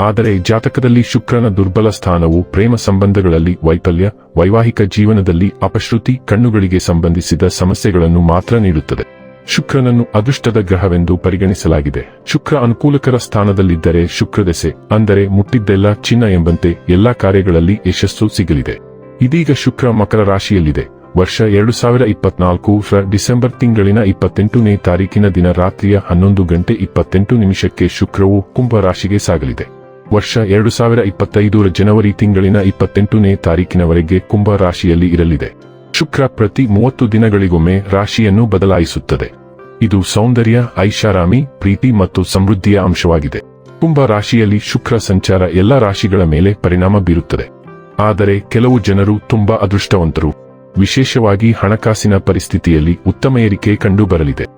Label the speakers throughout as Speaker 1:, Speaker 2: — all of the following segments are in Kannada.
Speaker 1: ಆದರೆ ಜಾತಕದಲ್ಲಿ ಶುಕ್ರನ ದುರ್ಬಲ ಸ್ಥಾನವು ಪ್ರೇಮ ಸಂಬಂಧಗಳಲ್ಲಿ ವೈಫಲ್ಯ, ವೈವಾಹಿಕ ಜೀವನದಲ್ಲಿ ಅಪಶ್ರುತಿ, ಕಣ್ಣುಗಳಿಗೆ ಸಂಬಂಧಿಸಿದ ಸಮಸ್ಯೆಗಳನ್ನು ಮಾತ್ರ ನೀಡುತ್ತದೆ. ಶುಕ್ರನನ್ನು ಅದೃಷ್ಟದ ಗ್ರಹವೆಂದು ಪರಿಗಣಿಸಲಾಗಿದೆ. ಶುಕ್ರ ಅನುಕೂಲಕರ ಸ್ಥಾನದಲ್ಲಿದ್ದರೆ ಶುಕ್ರದೆಸೆ, ಅಂದರೆ ಮುಟ್ಟಿದ್ದೆಲ್ಲ ಚಿನ್ನ ಎಂಬಂತೆ ಎಲ್ಲಾ ಕಾರ್ಯಗಳಲ್ಲಿ ಯಶಸ್ಸು ಸಿಗಲಿದೆ. ಇದೀಗ ಶುಕ್ರ ಮಕರ ರಾಶಿಯಲ್ಲಿದೆ. ವರ್ಷ ಎರಡು ಸಾವಿರ ಇಪ್ಪತ್ನಾಲ್ಕು ಡಿಸೆಂಬರ್ ತಿಂಗಳಿನ ಇಪ್ಪತ್ತೆಂಟನೇ ತಾರೀಕಿನ ದಿನ ರಾತ್ರಿಯ ಹನ್ನೊಂದು ಗಂಟೆ ಇಪ್ಪತ್ತೆಂಟು ನಿಮಿಷಕ್ಕೆ ಶುಕ್ರವು ಕುಂಭ ರಾಶಿಗೆ ಸಾಗಲಿದೆ. ವರ್ಷ ಎರಡು ಸಾವಿರ ಇಪ್ಪತ್ತೈದರ ಜನವರಿ ತಿಂಗಳಿನ ಇಪ್ಪತ್ತೆಂಟನೇ ತಾರೀಕಿನವರೆಗೆ ಕುಂಭ ರಾಶಿಯಲ್ಲಿ ಇರಲಿದೆ. ಶುಕ್ರ ಪ್ರತಿ ಮೂವತ್ತು ದಿನಗಳಿಗೊಮ್ಮೆ ರಾಶಿಯನ್ನು ಬದಲಾಯಿಸುತ್ತದೆ. ಇದು ಸೌಂದರ್ಯ, ಐಷಾರಾಮಿ, ಪ್ರೀತಿ ಮತ್ತು ಸಮೃದ್ಧಿಯ ಅಂಶವಾಗಿದೆ. ಕುಂಭ ರಾಶಿಯಲ್ಲಿ ಶುಕ್ರ ಸಂಚಾರ ಎಲ್ಲ ರಾಶಿಗಳ ಮೇಲೆ ಪರಿಣಾಮ ಬೀರುತ್ತದೆ. ಆದರೆ ಕೆಲವು ಜನರು ತುಂಬಾ ಅದೃಷ್ಟವಂತರು. ವಿಶೇಷವಾಗಿ ಹಣಕಾಸಿನ ಪರಿಸ್ಥಿತಿಯಲ್ಲಿ ಉತ್ತಮ ಏರಿಕೆ ಕಂಡುಬರಲಿದೆ.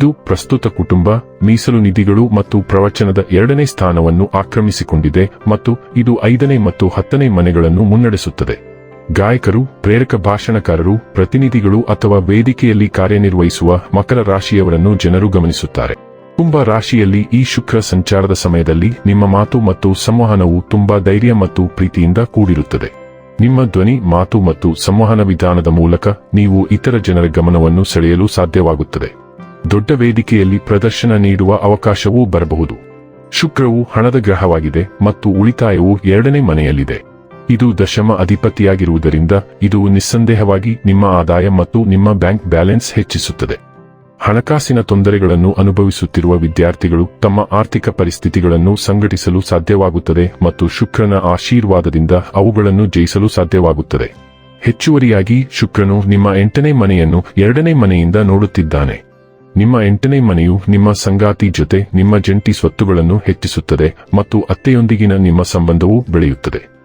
Speaker 1: ಇದು ಪ್ರಸ್ತುತ ಕುಟುಂಬ, ಮೀಸಲು ನಿಧಿಗಳು ಮತ್ತು ಪ್ರವಚನದ ಎರಡನೇ ಸ್ಥಾನವನ್ನು ಆಕ್ರಮಿಸಿಕೊಂಡಿದೆ ಮತ್ತು ಇದು ಐದನೇ ಮತ್ತು ಹತ್ತನೇ ಮನೆಗಳನ್ನು ಮುನ್ನಡೆಸುತ್ತದೆ. ಗಾಯಕರು, ಪ್ರೇರಕ ಭಾಷಣಕಾರರು, ಪ್ರತಿನಿಧಿಗಳು ಅಥವಾ ವೇದಿಕೆಯಲ್ಲಿ ಕಾರ್ಯನಿರ್ವಹಿಸುವ ಮಕರ ರಾಶಿಯವರನ್ನು ಜನರು ಗಮನಿಸುತ್ತಾರೆ. ಕುಂಭ ರಾಶಿಯಲ್ಲಿ ಈ ಶುಕ್ರ ಸಂಚಾರದ ಸಮಯದಲ್ಲಿ ನಿಮ್ಮ ಮಾತು ಮತ್ತು ಸಂವಹನವು ತುಂಬಾ ಧೈರ್ಯ ಮತ್ತು ಪ್ರೀತಿಯಿಂದ ಕೂಡಿರುತ್ತದೆ. ನಿಮ್ಮ ಧ್ವನಿ, ಮಾತು ಮತ್ತು ಸಂವಹನ ವಿಧಾನದ ಮೂಲಕ ನೀವು ಇತರ ಜನರ ಗಮನವನ್ನು ಸೆಳೆಯಲು ಸಾಧ್ಯವಾಗುತ್ತದೆ. ದೊಡ್ಡ ವೇದಿಕೆಯಲ್ಲಿ ಪ್ರದರ್ಶನ ನೀಡುವ ಅವಕಾಶವೂ ಬರಬಹುದು. ಶುಕ್ರವು ಹಣದ ಗ್ರಹವಾಗಿದೆ ಮತ್ತು ಉಳಿತಾಯವು ಎರಡನೇ ಮನೆಯಲ್ಲಿದೆ. ಇದು ದಶಮ ಅಧಿಪತಿಯಾಗಿರುವುದರಿಂದ ಇದು ನಿಸ್ಸಂದೇಹವಾಗಿ ನಿಮ್ಮ ಆದಾಯ ಮತ್ತು ನಿಮ್ಮ ಬ್ಯಾಂಕ್ ಬ್ಯಾಲೆನ್ಸ್ ಹೆಚ್ಚಿಸುತ್ತದೆ. ಹಣಕಾಸಿನ ತೊಂದರೆಗಳನ್ನು ಅನುಭವಿಸುತ್ತಿರುವ ವಿದ್ಯಾರ್ಥಿಗಳು ತಮ್ಮ ಆರ್ಥಿಕ ಪರಿಸ್ಥಿತಿಗಳನ್ನು ಸಂಘಟಿಸಲು ಸಾಧ್ಯವಾಗುತ್ತದೆ ಮತ್ತು ಶುಕ್ರನ ಆಶೀರ್ವಾದದಿಂದ ಅವುಗಳನ್ನು ಜಯಿಸಲು ಸಾಧ್ಯವಾಗುತ್ತದೆ. ಹೆಚ್ಚುವರಿಯಾಗಿ ಶುಕ್ರನು ನಿಮ್ಮ ಎಂಟನೇ ಮನೆಯನ್ನು ಎರಡನೇ ಮನೆಯಿಂದ ನೋಡುತ್ತಿದ್ದಾನೆ. ನಿಮ್ಮ ಎಂಟನೇ ಮನೆಯು ನಿಮ್ಮ ಸಂಗಾತಿ ಜೊತೆ ನಿಮ್ಮ ಜಂಟಿ ಸ್ವತ್ತುಗಳನ್ನು ಹೆಚ್ಚಿಸುತ್ತದೆ ಮತ್ತು ಅತ್ತೆಯೊಂದಿಗಿನ ನಿಮ್ಮ ಸಂಬಂಧವು ಬೆಳೆಯುತ್ತದೆ.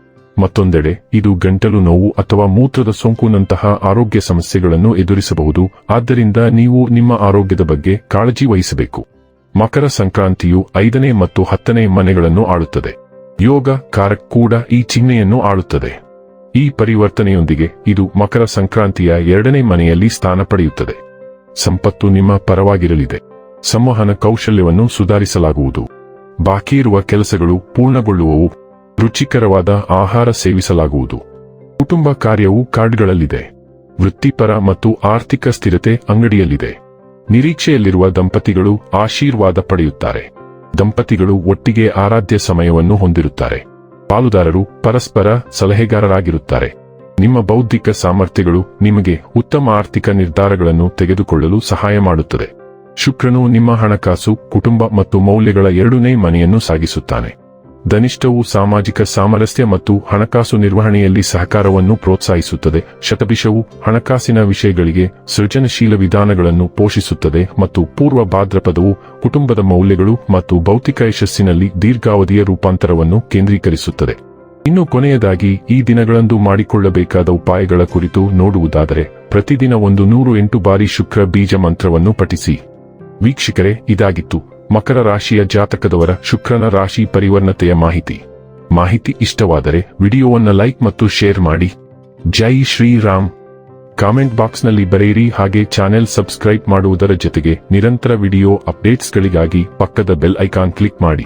Speaker 1: ಮತ್ತೊಂದೆಡೆ, ಇದು ಗಂಟಲು ನೋವು ಅಥವಾ ಮೂತ್ರದ ಸೋಂಕುನಂತಹ ಆರೋಗ್ಯ ಸಮಸ್ಯೆಗಳನ್ನು ಎದುರಿಸಬಹುದು, ಆದ್ದರಿಂದ ನೀವು ನಿಮ್ಮ ಆರೋಗ್ಯದ ಬಗ್ಗೆ ಕಾಳಜಿ ವಹಿಸಬೇಕು. ಮಕರ ಸಂಕ್ರಾಂತಿಯು ಐದನೇ ಮತ್ತು ಹತ್ತನೇ ಮನೆಗಳನ್ನು ಆಳುತ್ತದೆ. ಯೋಗ ಕಾರಕ್ ಕೂಡ ಈ ಚಿಹ್ನೆಯನ್ನು ಆಳುತ್ತದೆ. ಈ ಪರಿವರ್ತನೆಯೊಂದಿಗೆ ಇದು ಮಕರ ಸಂಕ್ರಾಂತಿಯ ಎರಡನೇ ಮನೆಯಲ್ಲಿ ಸ್ಥಾನ ಪಡೆಯುತ್ತದೆ. ಸಂಪತ್ತು ನಿಮ್ಮ ಪರವಾಗಿರಲಿದೆ. ಸಂವಹನ ಕೌಶಲ್ಯವನ್ನು ಸುಧಾರಿಸಲಾಗುವುದು. ಬಾಕಿ ಇರುವ ಕೆಲಸಗಳು ಪೂರ್ಣಗೊಳ್ಳುವವು. ರುಚಿಕರವಾದ ಆಹಾರ ಸೇವಿಸಲಾಗುವುದು. ಕುಟುಂಬ ಕಾರ್ಯವು ಕಾರ್ಡ್ಗಳಲ್ಲಿದೆ ವೃತ್ತಿಪರ ಮತ್ತು ಆರ್ಥಿಕ ಸ್ಥಿರತೆ ಅಂಗಡಿಯಲ್ಲಿದೆ. ನಿರೀಕ್ಷೆಯಲ್ಲಿರುವ ದಂಪತಿಗಳು ಆಶೀರ್ವಾದ ಪಡೆಯುತ್ತಾರೆ. ದಂಪತಿಗಳು ಒಟ್ಟಿಗೆ ಆರಾಧ್ಯ ಸಮಯವನ್ನು ಹೊಂದಿರುತ್ತಾರೆ. ಪಾಲುದಾರರು ಪರಸ್ಪರ ಸಲಹೆಗಾರರಾಗಿರುತ್ತಾರೆ. ನಿಮ್ಮ ಬೌದ್ಧಿಕ ಸಾಮರ್ಥ್ಯಗಳು ನಿಮಗೆ ಉತ್ತಮ ಆರ್ಥಿಕ ನಿರ್ಧಾರಗಳನ್ನು ತೆಗೆದುಕೊಳ್ಳಲು ಸಹಾಯ ಮಾಡುತ್ತದೆ. ಶುಕ್ರನು ನಿಮ್ಮ ಹಣಕಾಸು, ಕುಟುಂಬ ಮತ್ತು ಮೌಲ್ಯಗಳ ಎರಡನೇ ಮನೆಯನ್ನು ಸಾಗಿಸುತ್ತಾನೆ. ಧನಿಷ್ಠವು ಸಾಮಾಜಿಕ ಸಾಮರಸ್ಯ ಮತ್ತು ಹಣಕಾಸು ನಿರ್ವಹಣೆಯಲ್ಲಿ ಸಹಕಾರವನ್ನು ಪ್ರೋತ್ಸಾಹಿಸುತ್ತದೆ. ಶತಭಿಷವು ಹಣಕಾಸಿನ ವಿಷಯಗಳಿಗೆ ಸೃಜನಶೀಲ ವಿಧಾನಗಳನ್ನು ಪೋಷಿಸುತ್ತದೆ ಮತ್ತು ಪೂರ್ವ ಭಾದ್ರಪದವು ಕುಟುಂಬದ ಮೌಲ್ಯಗಳು ಮತ್ತು ಭೌತಿಕ ಯಶಸ್ಸಿನಲ್ಲಿ ದೀರ್ಘಾವಧಿಯ ರೂಪಾಂತರವನ್ನು ಕೇಂದ್ರೀಕರಿಸುತ್ತದೆ. ಇನ್ನು ಕೊನೆಯದಾಗಿ, ಈ ದಿನಗಳಂದು ಮಾಡಿಕೊಳ್ಳಬೇಕಾದ ಉಪಾಯಗಳ ಕುರಿತು ನೋಡುವುದಾದರೆ, ಪ್ರತಿದಿನ ಒಂದು ನೂರು ಎಂಟು ಬಾರಿ ಶುಕ್ರ ಬೀಜ ಮಂತ್ರವನ್ನು ಪಠಿಸಿ. ವೀಕ್ಷಕರೇ, ಇದಾಗಿತ್ತು. ಮಕರ ರಾಶಿಯ ಜಾತಕದವರ ಶುಕ್ರನ ರಾಶಿ ಪರಿವರ್ಣತೆಯ ಮಾಹಿತಿ. ಮಾಹಿತಿ ಇಷ್ಟವಾದರೆ, ವಿಡಿಯೋವನ್ನು ಲೈಕ್ ಮತ್ತು ಶೇರ್ ಮಾಡಿ. ಜೈ ಶ್ರೀರಾಮ್. ಕಾಮೆಂಟ್ ಬಾಕ್ಸ್ನಲ್ಲಿ ಬರೆಯಿರಿ, ಹಾಗೆ ಚಾನೆಲ್ ಸಬ್ಸ್ಕ್ರೈಬ್ ಮಾಡುವುದರ ಜೊತೆಗೆ ನಿರಂತರ ವಿಡಿಯೋ ಅಪ್ಡೇಟ್ಸ್ಗಳಿಗಾಗಿ ಪಕ್ಕದ ಬೆಲ್ ಐಕಾನ್ ಕ್ಲಿಕ್ ಮಾಡಿ.